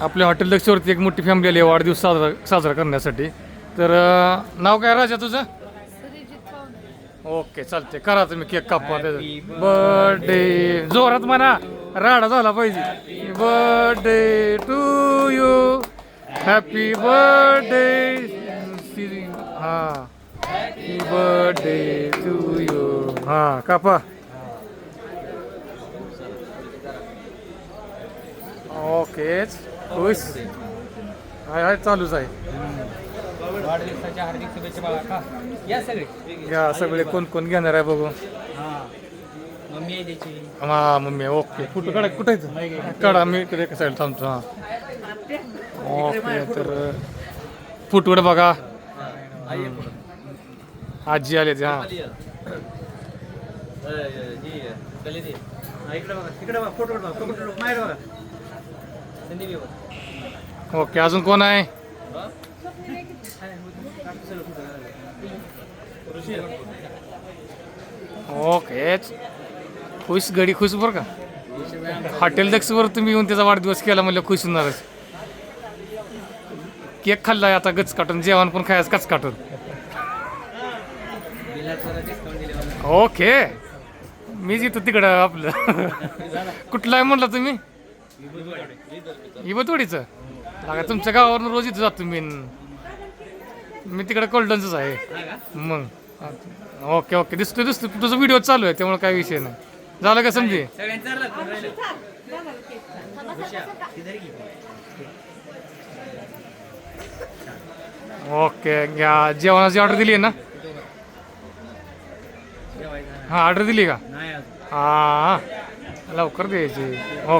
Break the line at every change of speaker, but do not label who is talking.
आपल्या हॉटेल दक्षवरती एक मोठी फॅमिली आली आहे वाढदिवस साजरा साजरा करण्यासाठी. तर अं, नाव काय राजा तुझं? ओके चालते करा तुम्ही केक कापवा बर्थडे जोरात म्हणा. राडा झाला पाहिजे. Birthday to you happy birthday हा. हॅपी बर्थडे टू यू हा कापा. ओके. खुश हाय हाय चालूच आहे.
वाढदिवसाच्या हार्दिक शुभेच्छा बाळा. का? या सगळे.
कोण कोण घेणार आहे बघू.
हां. मम्मी आहे त्याची.
हा मम्मी ओके. कुठं काढा कुठं आहे काढा मी इकडे एका साईड थांबतो हा. ओके तर फुटवड बघा. आजी आले ते हा.
इकडे बघा तिकडे बघा फोटो बघा फोटो माहेर बघा ये बघा.
ओके अजून कोण आहे? ओके खुश गडी खुश बरं का? हॉटेल दक्षवर तुम्ही येऊन त्याचा वाढदिवस केला म्हणजे खुश होणारच. केक खाल्लाय आता गच काटून. जेवण पण खायचं कच काटून. ओके. मी जिथं तिकडं आपलं. कुठलं आहे म्हणलं तुम्ही? इबतवाडीचं? लागा तुमच्या गावावरून रोज इथं जातो मी. मी तिकडे कोल्डनच आहे? मग. Okay okay. दिसतो दिसतो तुझा व्हिडिओ चालू आहे त्यामुळे काय विषय नाही. झालं का समजे. ओके घ्या. जेवणाची ऑर्डर दिली आहे ना. हां ऑर्डर दिली का? हां लवकर द्यायची. ओके